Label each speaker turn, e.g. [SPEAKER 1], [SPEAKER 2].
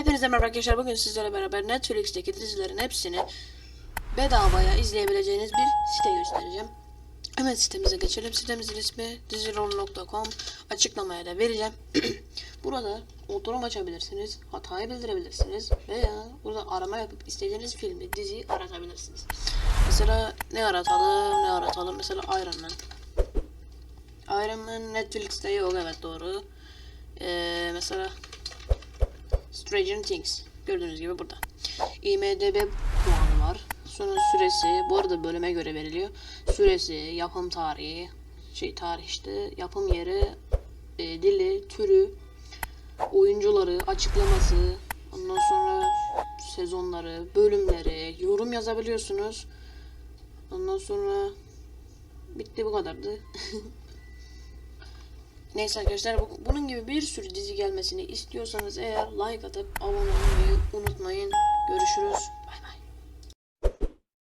[SPEAKER 1] Hepinize merhaba arkadaşlar. Bugün sizlerle beraber Netflix'teki dizilerin hepsini bedavaya izleyebileceğiniz bir site göstereceğim. Hemen sitemize geçelim. Sitemizin ismi dizirol.com. Açıklamaya da vereceğim. burada oturum açabilirsiniz. Hatayı bildirebilirsiniz. Veya burada arama yapıp istediğiniz filmi, diziyi aratabilirsiniz. Mesela ne aratalım, ne aratalım. Mesela Iron Man. Iron Man Netflix'te yok evet doğru. Ee, mesela Stranger Things gördüğünüz gibi burada. IMDB puanı var. Sonra süresi bu arada bölüme göre veriliyor. Süresi, yapım tarihi, şey tarih işte, yapım yeri, e, dili, türü, oyuncuları, açıklaması, ondan sonra sezonları, bölümleri, yorum yazabiliyorsunuz. Ondan sonra bitti bu kadardı. Neyse arkadaşlar bu- bunun gibi bir sürü dizi gelmesini istiyorsanız eğer like atıp abone olmayı unutmayın.